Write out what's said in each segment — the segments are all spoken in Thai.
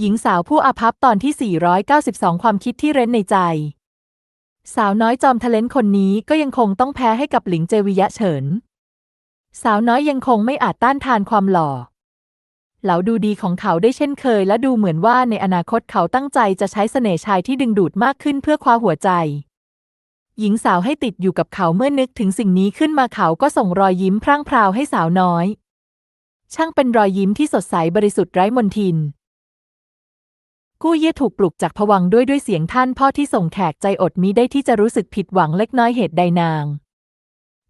หญิงสาวผู้อาภัพตอนที่ 492 ความคิดที่เร้นในใจ สาวน้อยจอมทะเลนคนนี้ก็ยังคงต้องแพ้ให้กับหลิงเจวิยะเฉิน สาวน้อยยังคงไม่อาจต้านทานความหล่อ เหลาดูดีของเขาได้เช่นเคยและดูเหมือนว่าในอนาคตเขาตั้งใจจะใช้เสน่ห์ชายที่ดึงดูดมากขึ้นเพื่อคว้าหัวใจ หญิงสาวให้ติดอยู่กับเขาเมื่อนึกถึงสิ่งนี้ขึ้นมาเขาก็ส่งรอยยิ้มพร่างพราวให้สาวน้อย ช่างเป็นรอยยิ้มที่สดใสบริสุทธิ์ไร้มนทิน กู้เย่ถูกปลุกจากผวังด้วยด้วยเสียงท่านพ่อที่ส่งแขกใจอดมิได้ที่จะรู้สึกผิดหวังเล็กน้อยเหตุใดนาง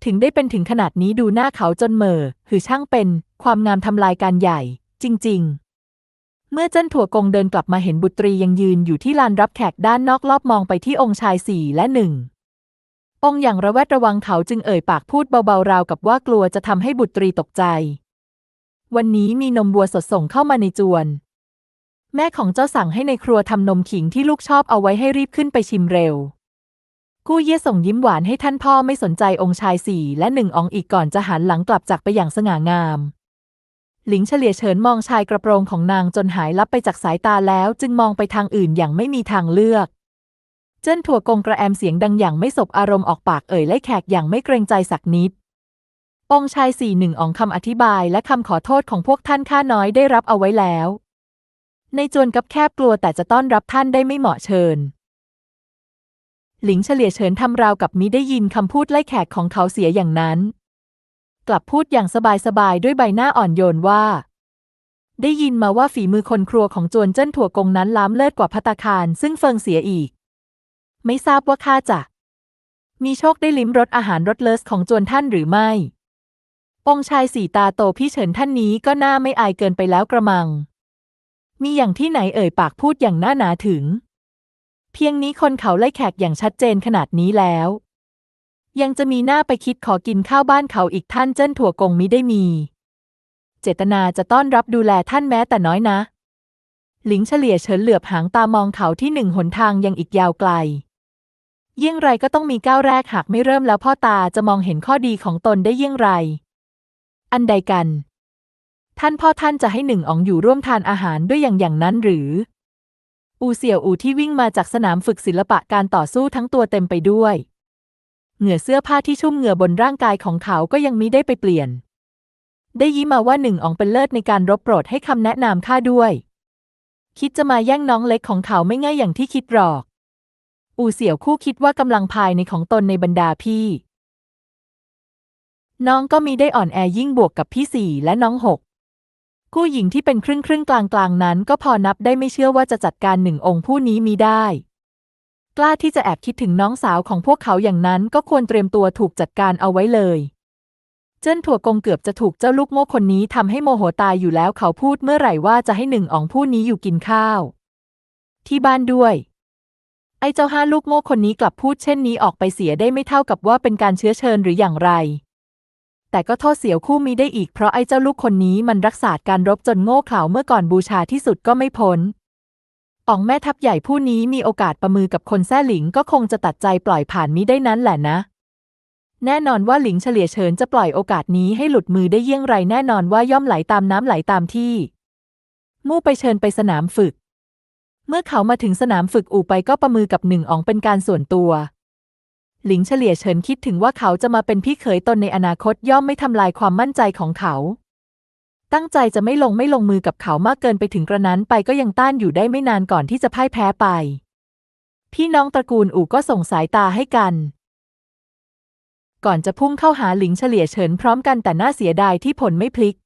ถึงได้เป็นถึงขนาดนี้ดูหน้าเขาจนเหม่อหือช่างเป็น ความงามทำลายการใหญ่ จริง ๆ เมื่อเจิ้นถั่วกงเดินกลับมาเห็นบุตรียังยืนอยู่ที่ลานรับแขกด้านนอกรอบมองไปที่องค์ชายสี่และหนึ่งองค์อย่างระแวดระวังเขาจึงเอ่ยปากพูดเบาๆราวกับว่ากลัวจะทำให้บุตรีตกใจ วันนี้มีนมบัวสดส่งเข้ามาในจวน แม่ของเจ้าสั่งให้ในครัวทำนมขิงที่ลูกชอบเอาไว้ให้รีบขึ้นไปชิมเร็ว กู้เย่ส่งยิ้มหวานให้ท่านพ่อไม่สนใจองค์ชายสี่และหนึ่งอองอีกก่อนจะหันหลังกลับจากไปอย่างสง่างาม หลิงเฉลี่ยเฉินมองชายกระโปรงของนางจนหายลับไปจากสายตาแล้วจึงมองไปทางอื่นอย่างไม่มีทางเลือก เจิ้นถั่วกงกระแอมเสียงดังอย่างไม่สบอารมณ์ออกปากเอ่ยไล่แขกอย่างไม่เกรงใจสักนิดองชายสี่หนึ่งองคำอธิบายและคำขอโทษของพวกท่านข้าน้อยได้รับเอาไว้แล้ว ในจวนกับแคบกลัวแต่จะต้อนรับท่านได้ไม่เหมาะเชิญ หลิงเฉลี่ยเฉินทำราวกับมิได้ยินคำพูดไล่แขกของเขาเสียอย่างนั้น กลับพูดอย่างสบายๆด้วยใบหน้าอ่อนโยนว่า ได้ยินมาว่าฝีมือคนครัวของจวนเจิ้นถั่วกงนั้นล้ำเลิศกว่าพัตาคารซึ่งเฟิงเสียอีก ไม่ทราบว่าข้าจะมีโชคได้ลิ้มรสอาหารรสเลิศของจวนท่านหรือไม่ องชายสีตาโตพี่เฉินท่านนี้ก็น่าไม่อายเกินไปแล้วกระมัง มีอย่างที่ไหนเอ่ยปากพูดอย่างน่าหนาถึง เพียงนี้คนเขาไล่แขกอย่างชัดเจนขนาดนี้แล้ว ยังจะมีหน้าไปคิดขอกินข้าวบ้านเขาอีกท่านเจิ้นถั่วกงมิได้มี เจตนาจะต้อนรับดูแลท่านแม้แต่น้อยนะ หลิงเฉลี่ยเฉินเหลือบหางตามองเขาที่หนึ่งหนทางยังอีกยาวไกลเยี่ยงไรก็ต้องมีก้าวแรกหากไม่เริ่มแล้วพ่อตาจะมองเห็นข้อดีของตนได้เยี่ยงไร อันใดกัน ท่านพ่อท่านจะให้หนึ่งอองอยู่ร่วมทานอาหารด้วยอย่างอย่างนั้นหรือ อูเสี่ยวอูที่วิ่งมาจากสนามฝึกศิลปะการต่อสู้ทั้งตัวเต็มไปด้วย เหงื่อเสื้อผ้าที่ชุ่มเหงื่อบนร่างกายของเขาก็ยังมิได้ไปเปลี่ยน ได้ยิ้มมาว่าหนึ่งอองเป็นเลิศในการรบโปรดให้คำแนะนำข้าด้วย คิดจะมาแย่งน้องเล็กของเขาไม่ง่ายอย่างที่คิดหรอก อูเสี่ยวคู่คิดว่ากำลังภายในของตนในบรรดาพี่น้องก็มีได้อ่อนแอยิ่งบวกกับพี่สี่และน้องหก คู่หญิงที่เป็นครึ่งครึ่งกลางกลางนั้นก็พอนับได้ไม่เชื่อว่าจะจัดการหนึ่งองค์ผู้นี้มีได้ กล้าที่จะแอบคิดถึงน้องสาวของพวกเขาอย่างนั้นก็ควรเตรียมตัวถูกจัดการเอาไว้เลย เจิ้นถั่วกงเกือบจะถูกเจ้าลูกโง่คนนี้ทำให้โมโหตายอยู่แล้วเขาพูดเมื่อไหร่ว่าจะให้หนึ่งอองผู้นี้อยู่กินข้าว ที่บ้านด้วยไอ้เจ้าห้าลูกโง่คนนี้กลับพูดเช่นนี้ออกไปเสียได้ไม่เท่ากับว่าเป็นการเชื้อเชิญหรืออย่างไร แต่ก็โทษเสียวคู่มีได้อีกเพราะไอ้เจ้าลูกคนนี้มันรักษาการรบจนโง่เขลาเมื่อก่อนบูชาที่สุดก็ไม่พ้นอ๋องแม่ทัพใหญ่ผู้นี้มีโอกาสประมือกับคนแท้หลิงก็คงจะตัดใจปล่อยผ่านมิได้นั้นแหละนะ แน่นอนว่าหลิงเฉลี่ยเฉินจะปล่อยโอกาสนี้ให้หลุดมือได้เยี่ยงไรแน่นอนว่าย่อมไหลตามน้ำไหลตามที่ มู่ไปเชิญไปสนามฝึก เมื่อเขามาถึงสนามฝึกอู่ไปก็ประมือกับหนึ่งอองเป็นการส่วนตัว หลิงเฉลี่ยเฉินคิดถึงว่าเขาจะมาเป็นพี่เขยตนในอนาคตย่อมไม่ทำลายความมั่นใจของเขา ตั้งใจจะไม่ลงไม่ลงมือกับเขามากเกินไปถึงกระนั้นไปก็ยังต้านอยู่ได้ไม่นานก่อนที่จะพ่ายแพ้ไป พี่น้องตระกูลอู่ก็ส่งสายตาให้กัน ก่อนจะพุ่งเข้าหาหลิงเฉลี่ยเฉินพร้อมกันแต่น่าเสียดายที่ผลไม่พลิก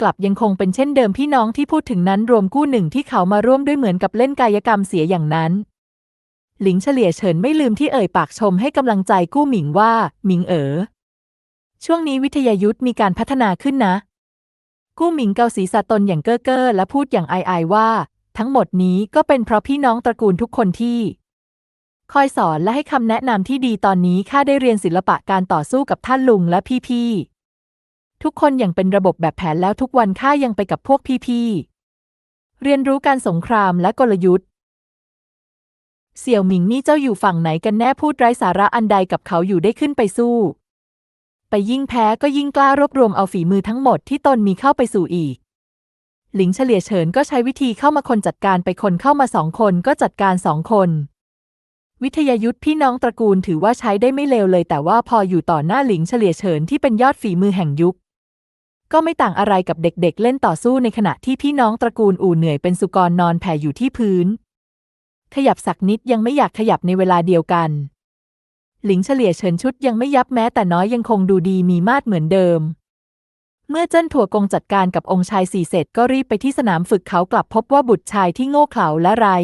กลับยังคงเป็นเช่นเดิมพี่น้องที่พูดถึงนั้นรวมกู้หนึ่งที่เขามาร่วมด้วยเหมือนกับเล่นกายกรรมเสียอย่างนั้น หลิงเฉลี่ยเฉินไม่ลืมที่เอ่ยปากชมให้กำลังใจกู้หมิงว่า หมิงเอ๋อ ช่วงนี้วิทยายุทธมีการพัฒนาขึ้นนะ กู้หมิงเกาศีรษะตนอย่างเก้อเก้อและพูดอย่างอายๆว่า ทั้งหมดนี้ก็เป็นเพราะพี่น้องตระกูลทุกคนที่ คอยสอนและให้คำแนะนำที่ดีตอนนี้ข้าได้เรียนศิลปะการต่อสู้กับท่านลุงและพี่ๆ ทุกคนอย่างเป็นระบบแบบแผนแล้วทุกวันข้ายังไปกับพวกพี่ๆ เรียนรู้การสงครามและกลยุทธ์ เสี่ยวหมิงนี่เจ้าอยู่ฝั่งไหนกันแน่พูดไร้สาระอันใดกับเขาอยู่ได้ขึ้นไปสู้ ไปยิ่งแพ้ก็ยิ่งกล้ารวบรวมเอาฝีมือทั้งหมดที่ตนมีเข้าไปสู่อีก หลิงเฉลี่ยเฉินก็ใช้วิธีเข้ามาคนจัดการไปคนเข้ามาสองคนก็จัดการสองคน วิทยายุทธพี่น้องตระกูลถือว่าใช้ได้ไม่เลวเลย แต่ว่าพออยู่ต่อหน้าหลิงเฉลี่ยเฉินที่เป็นยอดฝีมือแห่งยุคก็ไม่ต่างอะไรกับเด็กๆเล่นต่อสู้ในขณะที่พี่น้องตระกูลอู่เหนื่อยเป็นสุกรนอนแผ่อยู่ที่พื้น ขยับสักนิดยังไม่อยากขยับในเวลาเดียวกัน หลิงเฉลี่ยเฉินชุดยังไม่ยับแม้แต่น้อยยังคงดูดีมีมาดเหมือนเดิม เมื่อเจิ้นถั่วกงจัดการกับองค์ชายสี่เสร็จก็รีบไปที่สนามฝึกเขากลับพบว่าบุตรชายที่โง่เขลาและไร้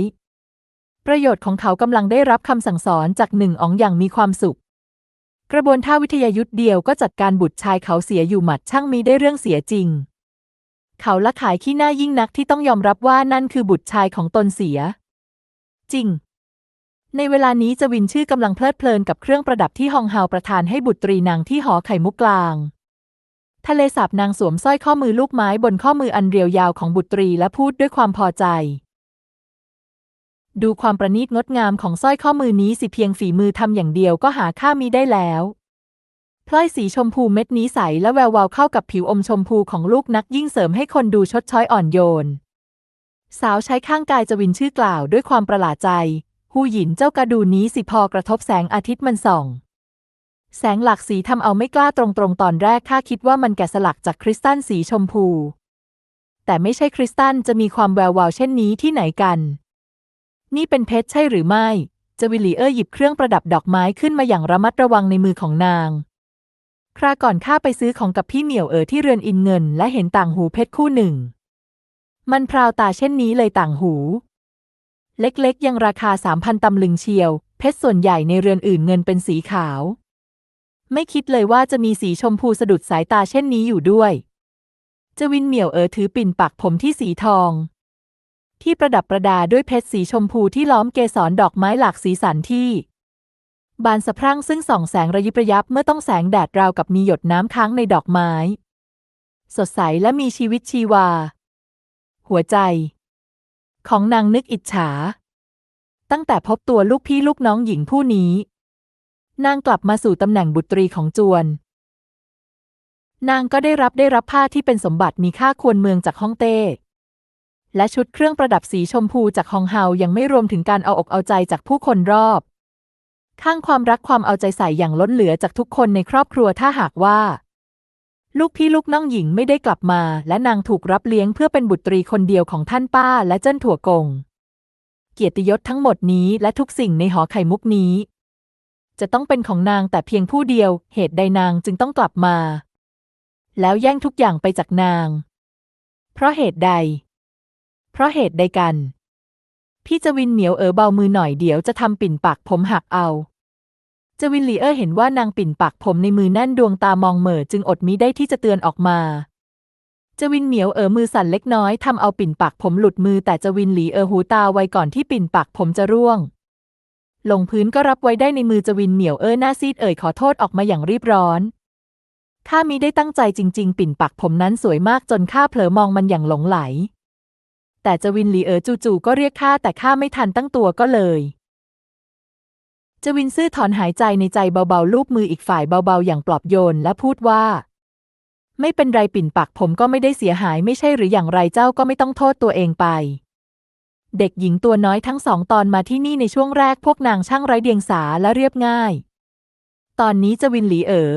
ประโยชน์ของเขากำลังได้รับคำสั่งสอนจากหนึ่งอองอย่างมีความสุข กระบวนท่าวิทยายุทธเดียวก็จัดการบุตรชายเขาเสียอยู่หมัดช่างมีได้เรื่องเสียจริง เขาละขายขี้หน้ายิ่งนักที่ต้องยอมรับว่านั่นคือบุตรชายของตนเสีย จริง ในเวลานี้จวินชื่อกำลังเพลิดเพลินกับเครื่องประดับที่ฮองเฮาประทานให้บุตรีนางที่หอไข่มุกกลาง ทะเลสาบนางสวมสร้อยข้อมือลูกไม้บนข้อมืออันเรียวยาวของบุตรีและพูดด้วยความพอใจ ดูความประณีตงดงามของสร้อยข้อมือนี้สิเพียงฝีมือทำอย่างเดียวก็หาค่ามีได้แล้วพลอยสีชมพูเม็ดนี้ใสและแวววาวเข้ากับผิวอมชมพูของลูกนักยิ่งเสริมให้คนดูชดช้อยอ่อนโยน สาวใช้ข้างกายจวินชื่อกล่าวด้วยความประหลาดใจ หูหยินเจ้ากระดูนี้สิพอกระทบแสงอาทิตย์มันส่อง แสงหลากสีทำเอาไม่กล้าตรงๆ ตอนแรกข้าคิดว่ามันแกะสลักจากคริสตัลสีชมพู แต่ไม่ใช่คริสตัลจะมีความแวววาวเช่นนี้ที่ไหนกัน นี่เป็นเพชรใช่หรือไม่จวิลีเออร์หยิบเครื่องประดับดอกไม้ขึ้นมาอย่างระมัดระวังในมือของนาง คราก่อนข้าไปซื้อของกับพี่เหมียวเอ๋อที่เรือนอินเงิน และเห็นต่างหูเพชรคู่หนึ่ง มันพราวตาเช่นนี้เลยต่างหู เล็กๆ ยังราคาสามพันตำลึงเชียว เพชรส่วนใหญ่ในเรือนอื่นเงินเป็นสีขาว ไม่คิดเลยว่าจะมีสีชมพูสะดุดสายตาเช่นนี้อยู่ด้วยจวินเหมียวเอ๋อถือปิ่นปักผมที่สีทอง ที่ประดับประดาด้วยเพชรสีชมพูที่ล้อมเกสรดอกไม้หลากสีสันที่ บานสะพรั่งซึ่งส่องแสงระยิบระยับเมื่อต้องแสงแดดราวกับมีหยดน้ำค้างในดอกไม้ สดใสและมีชีวิตชีวา หัวใจ ของนางนึกอิจฉา ตั้งแต่พบตัวลูกพี่ลูกน้องหญิงผู้นี้ นางกลับมาสู่ตำแหน่งบุตรีของจวน นางก็ได้รับได้รับผ้าที่เป็นสมบัติมีค่าควรเมืองจากฮ่องเต้ และชุดเครื่องประดับสีชมพูจากฮองเฮายังไม่รวมถึงการเอาอกเอาใจจากผู้คนรอบ ข้างความรักความเอาใจใส่อย่างล้นเหลือจากทุกคนในครอบครัวถ้าหากว่า ลูกพี่ลูกน้องหญิงไม่ได้กลับมา และนางถูกรับเลี้ยงเพื่อเป็นบุตรีคนเดียวของท่านป้าและเจิ้นถั่วกง เกียรติยศทั้งหมดนี้และทุกสิ่งในหอไข่มุกนี้ จะต้องเป็นของนางแต่เพียงผู้เดียว เหตุใดนางจึงต้องกลับมา แล้วแย่งทุกอย่างไปจากนาง เพราะเหตุใด เพราะเหตุใดกัน พี่จวินเหมียวเอ๋อเบามือหน่อยเดี๋ยวจะทำปิ่นปากผมหักเอา จวินหลีเออร์เห็นว่านางปิ่นปากผมในมือแน่นดวงตามองเหม่อจึงอดมิได้ที่จะเตือนออกมาจวินเหมียวเอ๋อมือสั่นเล็กน้อยทำเอาปิ่นปากผมหลุดมือแต่จวินหลีเอ๋อหูตาไวก่อนที่ปิ่นปากผมจะร่วง ลงพื้นก็รับไว้ได้ในมือจวินเหมียวเอ๋อหน้าซีดเอ่ยขอโทษออกมาอย่างรีบร้อนข้ามิได้ตั้งใจจริง ๆ ปิ่นปากผมนั้นสวยมากจนข้าเผลอมองมันอย่างหลงไหล แต่จวินหลีเอ๋อจู่ๆก็เรียกข้าแต่ข้าไม่ทันตั้งตัวก็เลย จวินซื่อถอนหายใจในใจเบาๆลูบมืออีกฝ่ายเบาๆ อย่างปลอบโยนและพูดว่า ไม่เป็นไรปิ่นปากผมก็ไม่ได้เสียหายไม่ใช่หรืออย่างไรเจ้าก็ไม่ต้องโทษตัวเองไป เด็กหญิงตัวน้อยทั้งสองตอนมาที่นี่ในช่วงแรกพวกนางช่างไร้เดียงสาและเรียบง่าย ตอนนี้จวินหลีเอ๋อ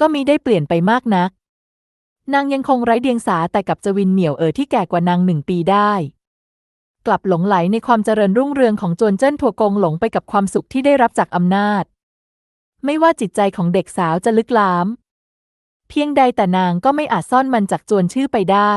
ก็มีได้เปลี่ยนไปมากนัก นางยังคงไร้เดียงสาแต่กับจวินเหมียวเอ๋อที่แก่กว่านางหนึ่งปีได้ กลับหลงไหลในความเจริญรุ่งเรืองของจวนเจิ้นถั่วกงหลงไปกับความสุขที่ได้รับจากอำนาจ ไม่ว่าจิตใจของเด็กสาวจะลึกล้ำเพียงใดแต่นางก็ไม่อาจซ่อนมันจากจวนชื่อไปได้